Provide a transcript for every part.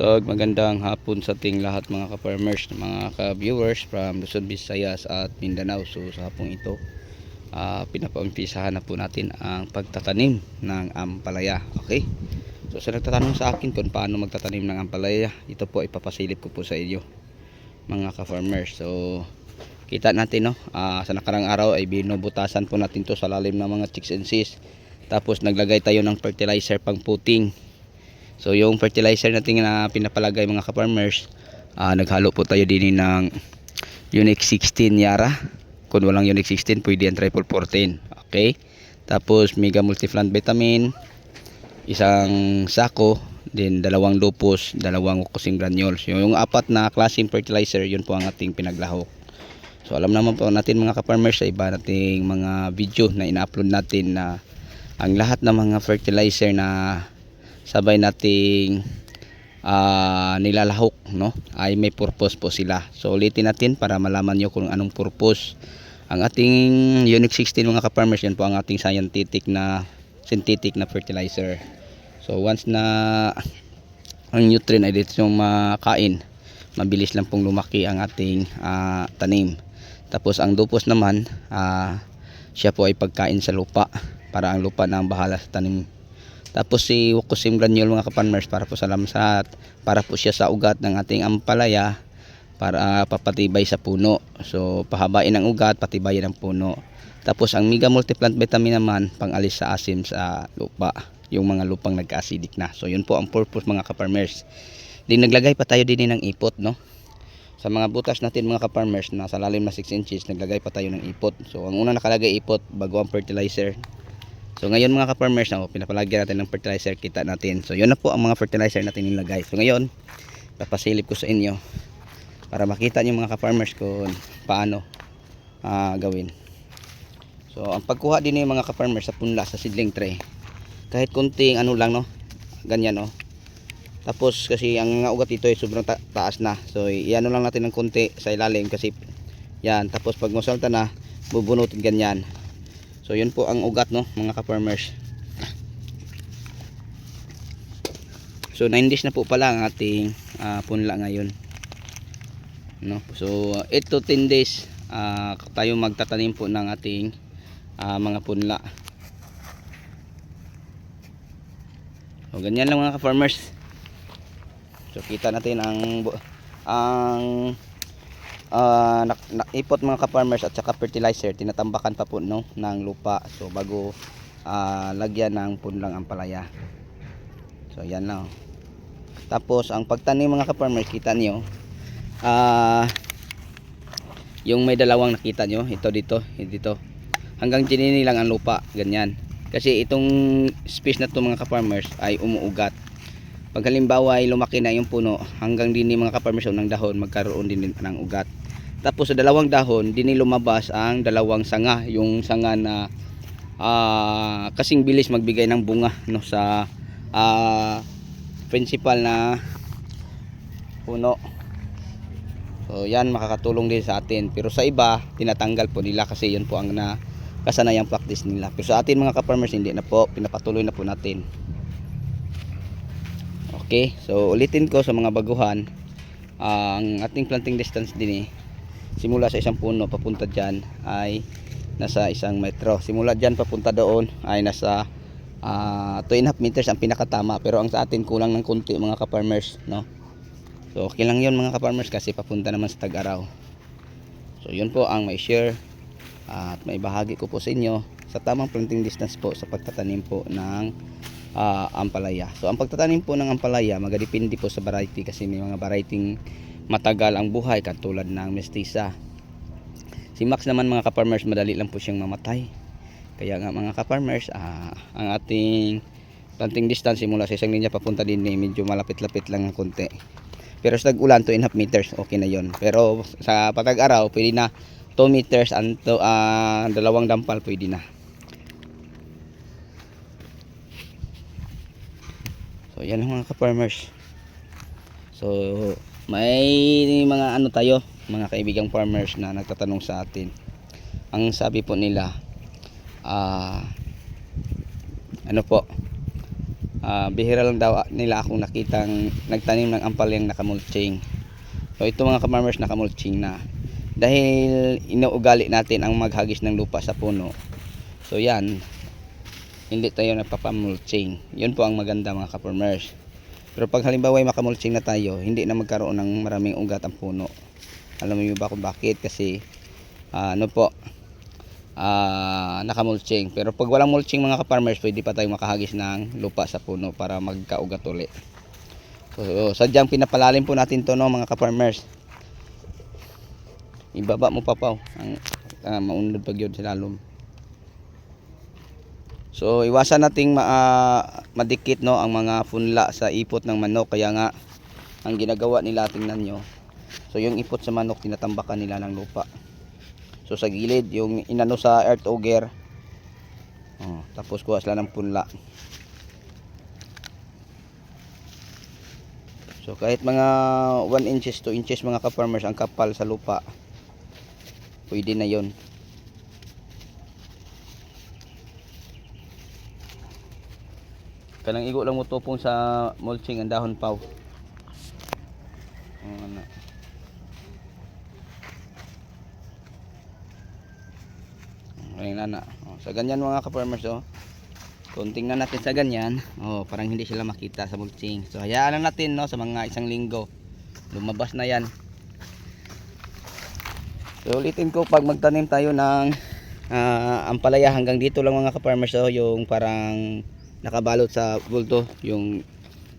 Tog, magandang hapon sa ating lahat mga ka-farmers, mga ka-viewers from Luzon, Visayas at Mindanao. So sa hapong ito, uh, pinapaumpisahan na po natin ang pagtatanim ng ampalaya. Okay? So sa nagtatanong sa akin kung paano magtatanim ng ampalaya, ito po ipapasilip ko po sa inyo mga ka-farmers. So kita natin no, ah, sa nakarang araw ay binubutasan po natin to sa lalim ng mga chicks and sis. Tapos naglagay tayo ng fertilizer pang puting. So yung fertilizer natin na pinapalagay mga ka-farmers, ah, naghalo po tayo din ng Unique 16 Yara. Kung walang Unique 16, pwede yan Triple 14. Okay? Tapos Mega Multiplant Vitamin, isang sako, din dalawang lupus, dalawang kusing granules. Yung, yung apat na klaseng fertilizer, yun po ang ating pinaglahok. So alam naman po natin mga ka-farmers sa iba nating mga video na ina-upload natin na ang lahat ng mga fertilizer na sabay nating ah, nilalahok no ay may purpose po sila. So ulitin natin para malaman nyo kung anong purpose. Ang ating Unique 16 mga ka-farmers yan po ang ating scientific na synthetic na fertilizer. So once na ang nutrient ay dito yung makain, mabilis lang pong lumaki ang ating ah, tanim. Tapos ang dupos naman, ah, siya po ay pagkain sa lupa para ang lupa na ang bahala sa tanim. Tapos si Wukusim granule mga kapanmers para po sa lamsat, para po siya sa ugat ng ating ampalaya para papatibay sa puno. So pahabain ang ugat, patibayin ang puno. Tapos ang Mega Multiplant Vitamin naman pangalis sa asim sa lupa, yung mga lupang nagka-acidic na. So yun po ang purpose mga kaparmers. Din naglagay pa tayo din ng ipot, no? Sa mga butas natin mga kaparmers na sa lalim na 6 inches, naglagay pa tayo ng ipot. So ang una nakalagay ipot bago ang fertilizer. So ngayon mga ka-farmers, no, pinapalagyan natin ng fertilizer, kita natin. So yun na po ang mga fertilizer natin nilagay. So ngayon, papasilip ko sa inyo para makita niyo mga ka-farmers kung paano ah, gawin. So ang pagkuha din ng mga ka-farmers sa punla sa seedling tray. Kahit kunting ano lang no, ganyan no. Tapos kasi ang ugat dito ay sobrang ta- taas na. So iano lang natin ng konti sa ilalim kasi yan. Tapos pag masalta na, bubunutin ganyan. So yun po ang ugat no mga ka-farmers. So 9 days na po pala ang ating ah, punla ngayon. No? So 8 to 10 days ah, tayo magtatanim po ng ating ah, mga punla. So ganyan lang mga ka-farmers. So kita natin ang ang ah nak, naipot mga ka-farmers at saka fertilizer tinatambakan pa po no ng lupa. So bago ah, lagyan ng punlang ampalaya. So yan lang. Tapos ang pagtanim mga ka-farmers kita niyo. Ah yung may dalawang nakita nyo ito dito dito. Hanggang chinini lang ang lupa ganyan. Kasi itong space na to mga ka-farmers ay umuugat pag halimbawa ay lumaki na yung puno hanggang din mga ka-farmers ng dahon magkaroon din ng ugat. Tapos sa dalawang dahon din lumabas ang dalawang sanga. Yung sanga na ah, kasing bilis magbigay ng bunga no sa ah, principal na puno. So yan makakatulong din sa atin. Pero sa iba tinatanggal po nila kasi yun po ang na kasanayang practice nila. Pero sa atin mga ka-farmers hindi na po. Pinapatuloy na po natin Okay, so ulitin ko sa mga baguhan. ang ating planting distance din eh, simula sa isang puno papunta dyan ay nasa isang metro. Simula dyan papunta doon ay nasa uh, 2.5 meters ang pinakatama. Pero ang sa atin kulang ng kunti mga ka-farmers. No? So okay lang yun mga ka-farmers kasi papunta naman sa tag-araw. So yun po ang may share at may bahagi ko po sa inyo sa tamang planting distance po sa pagtatanim po ng ah, ampalaya. So ang pagtatanim po ng ampalaya magadepende po sa variety kasi may mga variety matagal ang buhay katulad ng mestiza. Si Max naman mga ka-farmers madali lang po siyang mamatay. Kaya nga mga ka-farmers ah, ang ating planting distance simula sa isang linya papunta din eh, medyo malapit-lapit lang ng konti. Pero sa tag-ulan 2.5 meters okay na yon. Pero sa patag-araw pwede na 2 meters and to, ah, dalawang dampal pwede na. So yan ang mga ka-farmers. So may mga ano tayo, mga kaibigang farmers na nagtatanong sa atin. Ang sabi po nila, ah ano po, ah, bihira lang daw nila akong nakitang nagtanim ng ampalyang nakamulching. So ito mga kamarmers nakamulching na. Dahil inuugali natin ang maghagis ng lupa sa puno. So yan, hindi tayo nagpapamulching. Yun po ang maganda mga kaparmers. Pero pag halimbawa ay makamulching na tayo, hindi na magkaroon ng maraming ugat ang puno. Alam mo ba kung bakit? Kasi ah, ano po, ah, nakamulching. Pero pag walang mulching mga kaparmers, pwede pa tayong makahagis ng lupa sa puno para magkaugat uli. So, sadyang pinapalalim po natin to no mga kaparmers. Ibaba mo pa pa ang uh, maunod pag yun sa lalom. So iwasan nating ma ah, madikit no ang mga punla sa ipot ng manok kaya nga ang ginagawa nila tingnan nyo. So yung ipot sa manok tinatambakan nila ng lupa. So sa gilid yung inano sa earth auger. Oh, tapos kuha sila ng punla. So kahit mga 1 inches 2 inches mga ka-farmers ang kapal sa lupa. Pwede na 'yon. Kanang igo lang mo tupong sa mulching ang dahon paw. Oh, ano. Ayun na na. Oh, sa ganyan mga ka-farmers oh. Kung tingnan natin sa ganyan, oh, parang hindi sila makita sa mulching. So hayaan lang natin no sa mga isang linggo. Lumabas na 'yan. So ulitin ko pag magtanim tayo ng ah, ampalaya hanggang dito lang mga ka-farmers oh, yung parang nakabalot sa bulto yung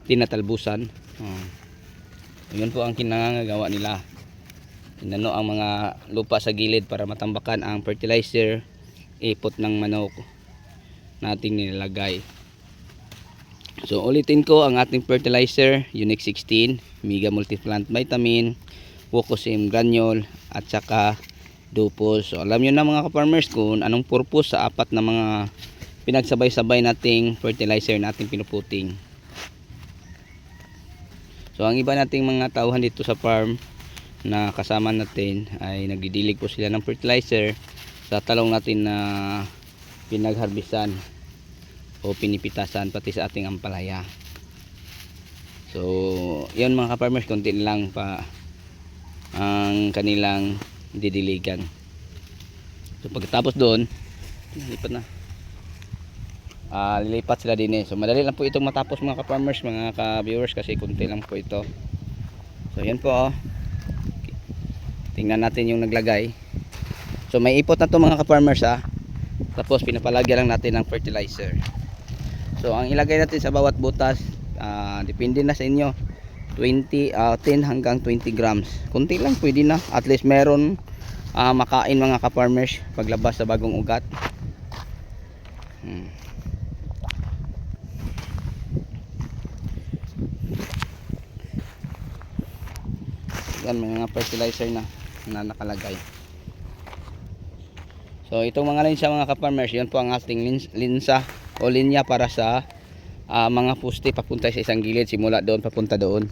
tinatalbusan. Oh. yun po ang kinangagawa nila. Inano ang mga lupa sa gilid para matambakan ang fertilizer ipot ng manok nating nilalagay. So ulitin ko ang ating fertilizer Unique 16 Mega Multiplant Vitamin Wokosim Granule at saka Dupos so alam nyo na mga ka-farmers kung anong purpose sa apat na mga pinagsabay-sabay nating fertilizer nating pinuputing. So ang iba nating mga tauhan dito sa farm na kasama natin ay nagdidilig po sila ng fertilizer sa talong natin na pinagharbisan o pinipitasan pati sa ating ampalaya. So, yun mga ka-farmers, konti lang pa ang kanilang didiligan. So, pagkatapos doon, lipat na ah, lilipat sila din eh. So madali lang po itong matapos mga ka-farmers, mga ka-viewers kasi kunti lang po ito. So yan po oh. Tingnan natin yung naglagay. So may ipot na to mga ka-farmers ah. Tapos pinapalagyan lang natin ng fertilizer. So ang ilagay natin sa bawat butas, ah, depende na sa inyo. 20, ah, 10 hanggang 20 grams. Kunti lang pwede na. At least meron ah, makain mga ka-farmers paglabas sa bagong ugat. Hmm. Yan may mga fertilizer na na nakalagay. So itong mga linsa mga kaparmers yan po ang ating lins, linsa o linya para sa ah, mga puste papunta sa isang gilid simula doon papunta doon.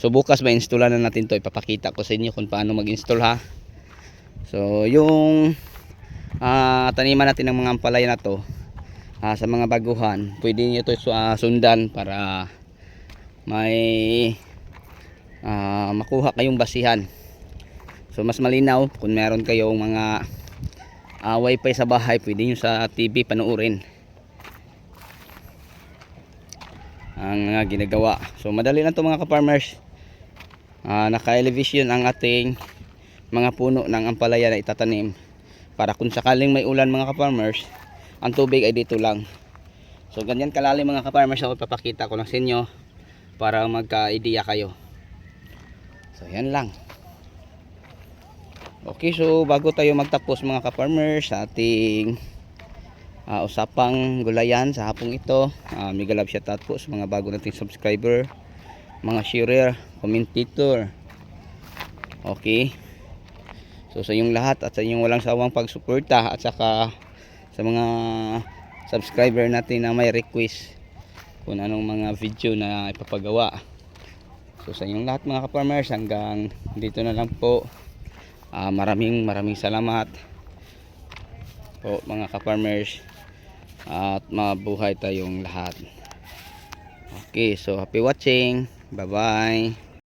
So bukas may installan na natin to. Ipapakita ko sa inyo kung paano mag install ha? So yung ah, taniman natin ng mga ampalaya na to ah, sa mga baguhan pwede nyo to ah, sundan para may ah, makuha kayong basihan. So mas malinaw kung meron kayong mga ah, wifi sa bahay pwede nyo sa TV panuorin ang mga ginagawa. So madali lang to mga ka-farmers. Ah, naka elevation ang ating mga puno ng ampalaya na itatanim para kung sakaling may ulan mga ka-farmers ang tubig ay dito lang. So ganyan kalalim mga ka-farmers ako ipapakita ko lang sa inyo para magka-idea kayo So yan lang. Okay, so bago tayo magtapos mga ka-farmers sa ating ah, usapang gulayan sa hapong ito, uh, mega love shoutout po sa mga bago nating subscriber, mga sharer, commentator. Okay. So sa inyong lahat at sa inyong walang sawang pagsuporta at saka sa mga subscriber natin na may request kung anong mga video na ipapagawa. So sa inyong lahat mga ka-farmers hanggang dito na lang po. Ah, maraming maraming salamat po mga ka-farmers at mabuhay tayong lahat. Okay, so happy watching. Bye-bye.